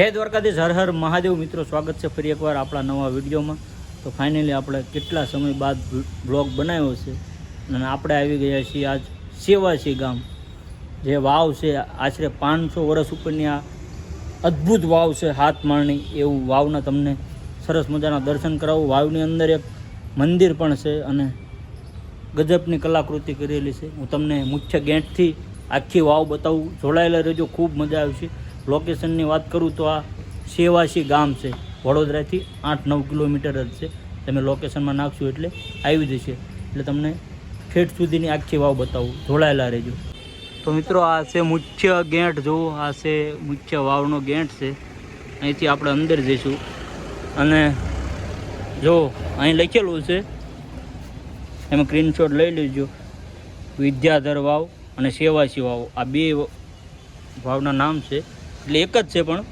જય દ્વારકાધીશ. હર હર મહાદેવ. મિત્રો, સ્વાગત છે ફરી એકવાર આપણા નવા વિડીયોમાં. તો ફાઇનલી આપણે કેટલા સમય બાદ બ્લોગ બનાવ્યો છે અને આપણે આવી ગયા છીએ આજ સેવાસી ગામ, જે વાવ છે, આશરે પાંચસો વર્ષ ઉપરની આ અદ્ભુત વાવ છે હાથ માળની એવું વાવના તમને સરસ મજાના દર્શન કરાવું. વાવની અંદર એક મંદિર પણ છે અને ગજબની કલાકૃતિ કરેલી છે. હું તમને મુખ્ય ગેટથી આખી વાવ બતાવું. જોડાયેલા રહેજો. ખૂબ મજા આવશે. લોકેશનની વાત કરું તો આ સેવાસી ગામ છે. વડોદરાથી આઠ નવ કિલોમીટર જ છે. તમે લોકેશનમાં નાખશો એટલે આવી જશે. એટલે તમને ઠેઠ સુધીની આખી વાવ બતાવું. જોડાયેલા રહેજો. તો મિત્રો આ છે મુખ્ય ગેટ. જુઓ આ છે મુખ્ય વાવનો ગેટ છે. અહીંથી આપણે અંદર જઈશું. અને જો અહીં લખેલું છે, એમાં સ્ક્રીનશોટ લઈ લેજો. વિદ્યાધર વાવ અને સેવાસી વાવ. આ બે વાવના નામ છે. એટલે એક જ છે પણ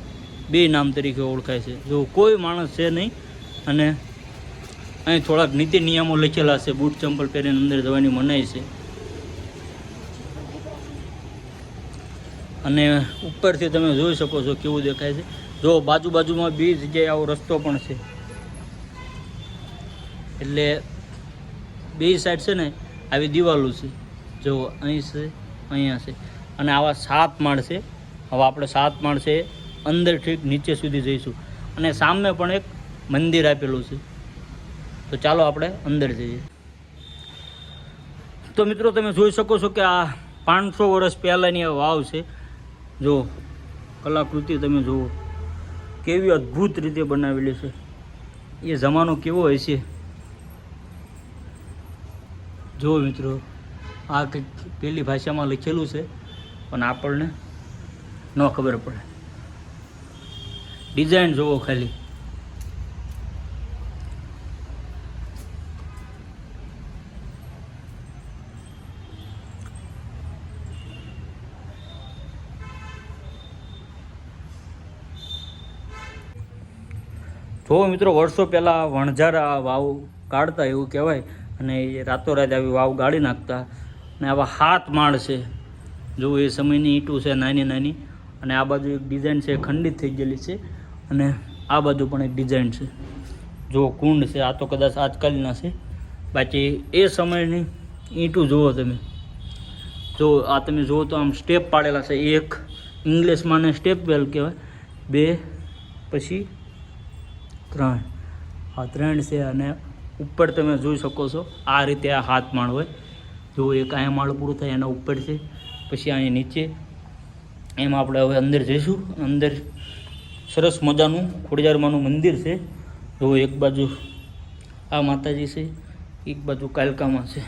બે નામ તરીકે ઓળખાય છે. જો કોઈ માણસ છે નહીં અને અહીં થોડાક નીતિ નિયમો લખેલા છે, બૂટ ચંપલ પહેરીને અંદર જવાની મનાઈ છે. અને ઉપરથી તમે જોઈ શકો છો કેવું દેખાય છે. જો બાજુ બાજુમાં બે જગ્યાએ આવો રસ્તો પણ છે. એટલે બે સાઈડ છે ને આવી દિવાલો છે. જો અહીં છે, અહીંયા છે. અને આવા સાત માળ છે. હવે આપણે સાત માળ છે, અંદર ઠીક નીચે સુધી જઈશું. અને સામે પણ એક મંદિર આપેલું છે. તો ચાલો આપણે અંદર જઈએ. તો મિત્રો તમે જોઈ શકો છો કે આ પાંચસો વર્ષ પહેલાંની આ વાવ છે. જો, કલાકૃતિ તમે જુઓ. કેવી અદ્ભુત રીતે બનાવેલી છે. એ જમાનો કેવો હોય છે. જુઓ મિત્રો, આ કંઈક પેલી ભાષામાં લખેલું છે, પણ આપણને ન ખબર પડે. ડિઝાઇન જુઓ ખાલી. જો મિત્રો, વર્ષો પહેલાં વણઝારા વાવ કાઢતા એવું કહેવાય અને એ રાતોરાત આવી વાવ ગાળી નાખતા. અને આવા હાથ માળ છે. જો એ સમયની ઈંટું છે, નાની નાની. અને આ બાજુ એક ડિઝાઇન છે ખંડિત થઈ ગયેલી છે અને આ બાજુ પણ એક ડિઝાઇન છે. જો કુંડ છે, આ તો કદાચ આજકાલના છે. બાકી એ સમયની ઈંટું જુઓ તમે. જો આ તમે જુઓ તો આમ સ્ટેપ પાડેલા છે. એક ઇંગ્લિશમાં ને સ્ટેપ વેલ કહેવાય. બે, પછી ત્રણ. આ ત્રણ છે અને ઉપર તમે જોઈ શકો છો, આ રીતે આ હાથ માળ હોય. જો એક અહીંયા માળ પૂરું થાય, એના ઉપર છે. પછી અહીંયા નીચે એમ આપણે હવે અંદર જઈશું. અંદર સરસ મજાનું ખોડિયારમાંનું મંદિર છે. જો એક બાજુ આ માતાજી છે, એક બાજુ કાલકામાં છે.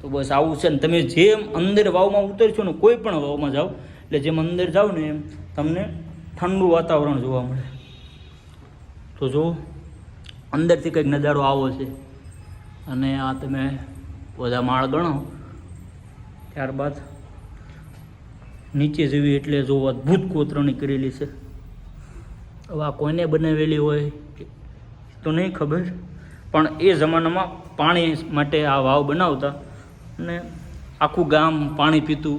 તો બસ આવું છે ને તમે જેમ અંદર વાવમાં ઉતરશો ને કોઈ પણ વાવમાં જાઓ, એટલે જેમ અંદર જાઓ ને એમ તમને ઠંડુ વાતાવરણ જોવા મળે. તો જો અંદરથી કંઈક નજારો આવો છે. અને આ તમે બધા માળ ગણો ત્યારબાદ નીચે જેવી એટલે જો અદ્ભુત કોતરણી કરેલી છે. હવે આ કોઈને બનાવેલી હોય તો નહીં ખબર, પણ એ જમાનામાં પાણી માટે આ વાવ બનાવતા અને આખું ગામ પાણી પીતું,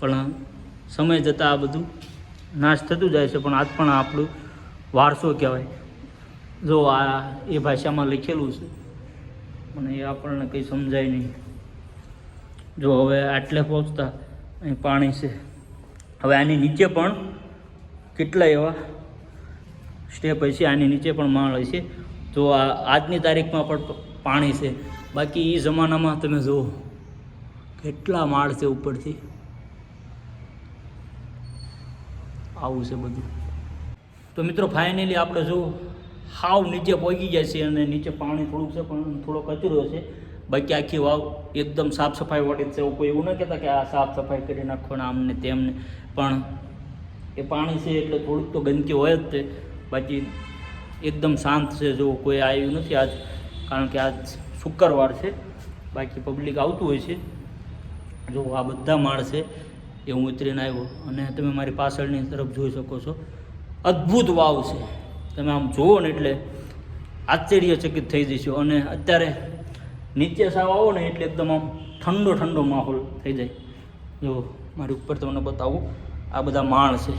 પણ સમય જતાં આ બધું નાશ થતું જાય છે, પણ આજ પણ આપણું વારસો કહેવાય. જો આ એ ભાષામાં લખેલું છે, પણ એ આપણને કંઈ સમજાય નહીં. જો હવે આટલે પહોંચતા અહીં પાણી છે. હવે આની નીચે પણ કેટલા એવા સ્ટેપ હશે આની નીચે પણ માળ હશે તો આ આજની તારીખમાં પણ પાણી છે. બાકી એ જમાનામાં તમે જુઓ કેટલા માળ છે ઉપરથી. આવું છે બધું. તો મિત્રો ફાઇનલી આપણે જો હાવ નીચે પહોંચી જાય છે અને નીચે પાણી થોડુંક છે, પણ થોડો કચરો છે. બાકી આખી વાવ એકદમ સાફ સફાઈ વાળી છે. કોઈ એવું ન કહેતા કે આ સાફ સફાઈ કરી નાખવાનું આમને તેમને. પણ એ પાણી છે એટલે થોડુંક તો ગંદકી હોય જ તે. બાકી એકદમ શાંત છે જો કોઈ આવ્યું નથી આજ. કારણ કે આજ શુક્રવાર છે. બાકી પબ્લિક આવતું હોય છે. જો આ બધા માળ છે એ હું ઉતરીને આવ્યો. અને તમે મારી પાછળની તરફ જોઈ શકો છો. અદ્ભુત વાવ છે. તમે આમ જુઓ ને એટલે આશ્ચર્યચકિત થઈ જશો. અને અત્યારે નીચે સાવ આવો ને એટલે એકદમ આમ ઠંડો ઠંડો માહોલ થઈ જાય. જો, મારી ઉપર તમને બતાવું, આ બધા માળ છે.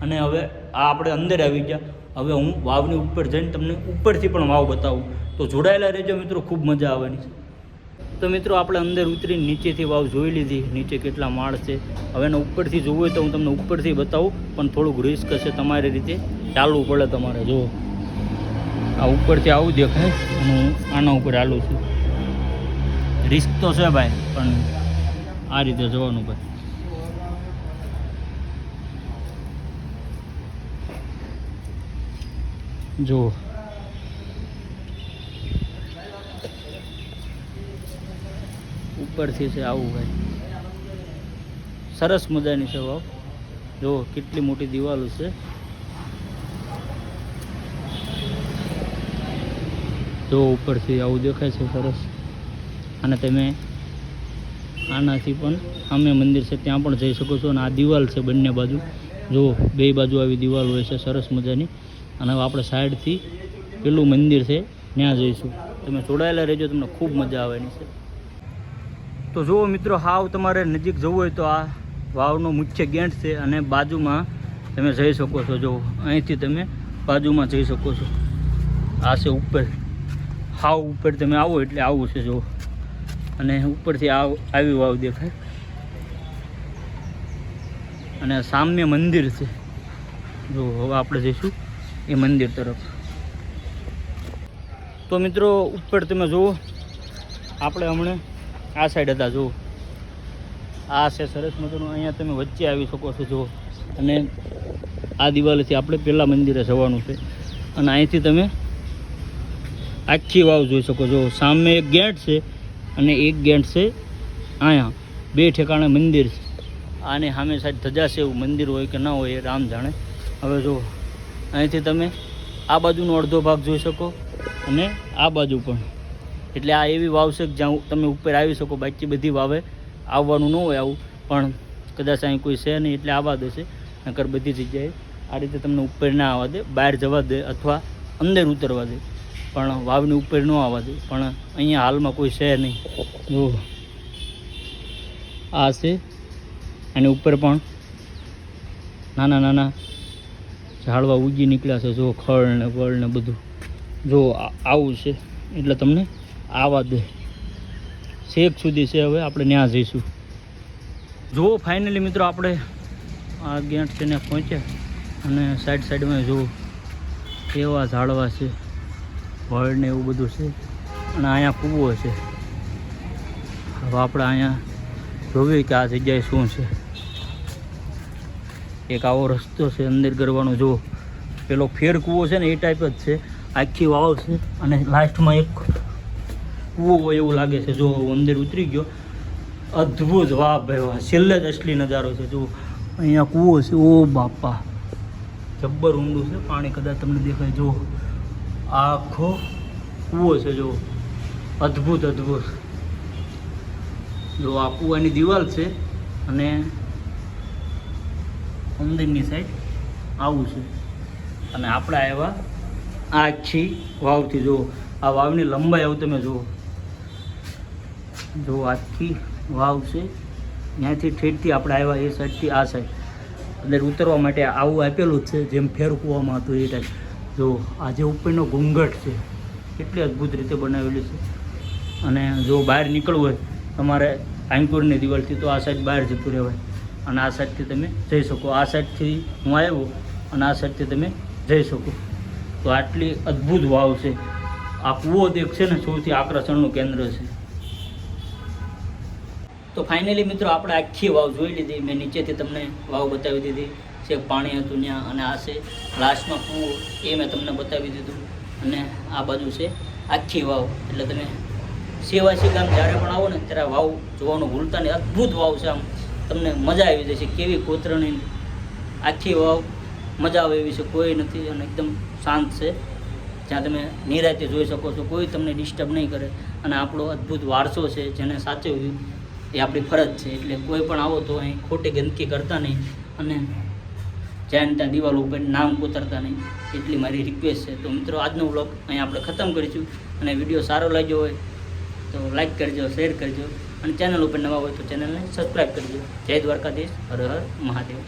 અને હવે આ આપણે અંદર આવી ગયા. હવે હું વાવની ઉપર જઈને તમને ઉપરથી પણ વાવ બતાવું. તો જોડાયેલા રહેજો મિત્રો, ખૂબ મજા આવવાની છે. તો મિત્રો, આપણે અંદર ઉતરીને નીચેથી વાવ જોઈ લીધી. નીચે કેટલા માળ છે. હવે એને ઉપરથી જોવું હોય તો હું તમને ઉપરથી બતાવું, પણ થોડુંક રિસ્ક હશે તમારી રીતે. ચાલવું પડે તમારે જો આ ઉપરથી આવું દેખાય હું આના ઉપર હાલું છું. રિસ્ક તો છે ભાઈ, પણ આ રીતે જવાનું ભાઈ. જો ઉપરથી છે આવું ભાઈ. સરસ મજાની છે વાવ. જો કેટલી મોટી દિવાલો છે. જો ઉપરથી આવું દેખાય છે સરસ. અને તમે આનાથી પણ સામે મંદિર છે ત્યાં પણ જઈ શકો છો. અને આ દિવાલ છે બંને બાજુ. જો બે બાજુ આવી દિવાલ હોય છે, સરસ મજાની. અને હવે આપણે સાઈડથી પેલું મંદિર છે, ત્યાં જઈશું. તમે જોડાયેલા રહેજો, તમને ખૂબ મજા આવવાની છે. તો જુઓ મિત્રો, હાવ તમારે નજીક જવું હોય તો આ વાવનો મુખ્ય ગેટ છે અને બાજુમાં તમે જઈ શકો છો. જો અહીંથી તમે બાજુમાં જઈ શકો છો. આ છે ઉપર. હાવ ઉપર તમે આવો એટલે આવું છે જો અને ઉપરથી આવ આવી વાવ દેખાય. અને સામે મંદિર છે. જો હવે આપણે જઈશું એ મંદિર તરફ. તો મિત્રો, ઉપર તમે જુઓ, આપણે હમણાં આ સાઈડ હતા, જુઓ. આ છે સરસ મજાનું, અહીંયા તમે વચ્ચે આવી શકો છો, જુઓ. અને આ દિવાલથી આપણે પહેલાં મંદિરે જવાનું છે. અને અહીંથી તમે આખી વાવ જોઈ શકો છો. સામે એક ગેટ છે અને એક ગેટ છે અહીંયા. બે ઠેકાણે મંદિર છે. આને સામે સાઈડ ધજા છે એવું મંદિર હોય કે ના હોય એ રામ જાણે. હવે જો અહીંથી તમે આ બાજુનો અડધો ભાગ જોઈ શકો અને આ બાજુ પણ. એટલે આ એવી વાવ છે કે જ્યાં તમે ઉપર આવી શકો, બાકી બધી વાવે આવવાનું ન હોય આવું. પણ કદાચ અહીં કોઈ છે નહીં એટલે આવવા દેશે. નકર બધી જગ્યાએ આ રીતે તમને ઉપર ના આવવા દે, બહાર જવા દે અથવા અંદર ઉતરવા દે. પણ વાવની ઉપર ન આવવા દે. પણ અહીંયા હાલમાં કોઈ છે નહીં. જો, આ છે. અને ઉપર પણ નાના નાના ઝાડવા ઉગી નીકળ્યા છે. જો, ખળ ને વળ ને બધું. જો આવું છે. એટલે તમને આવવા દે. શેક સુધી છે હવે, આપણે ત્યાં જઈશું. જુઓ ફાઇનલી મિત્રો, આપણે આ ગેટ છે ને પહોંચ્યા. અને સાઈડ સાઈડમાં જુઓ કેવા ઝાડવા છે. વળ ને એવું બધું છે. અને અહીંયા કૂવો છે. હવે આપણે અહીંયા જોવી કે આ જગ્યાએ શું છે. એક આવો રસ્તો છે અંદર કરવાનો. જો, પેલો ફેર કૂવો છે ને એ ટાઈપ જ છે. આખી વાવ છે અને લાસ્ટમાં એક કૂવો હોય એવું લાગે છે. જો, અંદર ઉતરી ગયો. અદ્ભુત વાહ ભાઈ વાહ. છેલ્લે જ અસલી નજારો છે. જો, અહીંયા કૂવો છે. ઓ બાપા. જબ્બર ઊંડું છે. પાણી કદાચ તમને દેખાય. જો આખો કૂવો છે, જો અદ્ભુત અદ્ભુત. જો આ કૂવાની દિવાલ છે અને અંદરની સાઈડ આવું છે. અને આપણે આવ્યા આછી વાવથી જુઓ. આ વાવની લંબાઈ આવું તમે જુઓ. જો આખી વાવ છે, ત્યાંથી ઠેઠથી આપણે આવ્યા એ સાઈડથી આ સાઈડ અંદર ઉતરવા માટે આવું આપેલું જ છે, જેમ ફેર કૂવામાં હતું એ ટાઈપ જો આ જે ઉપરનો ઘૂંઘટ છે, કેટલી અદ્ભુત રીતે બનાવેલી છે. અને જો બહાર નીકળવું હોય, તમારે આંકુરની દિવાલથી તો આ સાઈડ બહાર જતું રહેવાય. અને આ સાઈડથી તમે જઈ શકો. આ સાઈડથી હું આવ્યો, અને આ સાઈડથી તમે જઈ શકો. તો આટલી અદ્ભુત વાવ છે. આ કૂવો એક છે ને, સૌથી આકર્ષણનું કેન્દ્ર છે. તો ફાઇનલી મિત્રો, આપણે આખી વાવ જોઈ લીધી. મેં નીચેથી તમને વાવ બતાવી દીધી. છે પાણી હતું ત્યાં અને આ છે લાસ્ટમાં કૂવો, એ મેં તમને બતાવી દીધું. અને આ બાજુ છે આખી વાવ. એટલે તમે સેવાસી ગામ જ્યારે પણ આવો ને ત્યારે વાવ જોવાનું ભૂલતા નહીં. અદ્ભુત વાવ છે આમ. તમને મજા આવી જશે. કેવી કોતરણી આખી વાવ. મજા આવે એવી છે. કોઈ નથી અને એકદમ શાંત છે. જ્યાં તમે નિરાતે જોઈ શકો છો. કોઈ તમને ડિસ્ટર્બ નહીં કરે. અને આપણો અદ્ભુત વારસો છે જેને સાચવ્યું એ આપણી ફરજ છે. એટલે કોઈ પણ આવો તો અહીં ખોટી ગંદકી કરતા નહીં. અને જ્યાં ત્યાં દિવાલ ઉપર નામ કોતરતા નહીં. એટલી મારી રિક્વેસ્ટ છે. તો મિત્રો, આજનો બ્લોગ અહીંયા આપણે ખતમ કરીશું અને વીડિયો સારો લાગ્યો હોય તો લાઈક કરજો શેર કરજો અને ચેનલ ઉપર નવા હોય તો ચેનલને સબસ્ક્રાઈબ કરજો. જય દ્વારકાધીશ. હર હર મહાદેવ.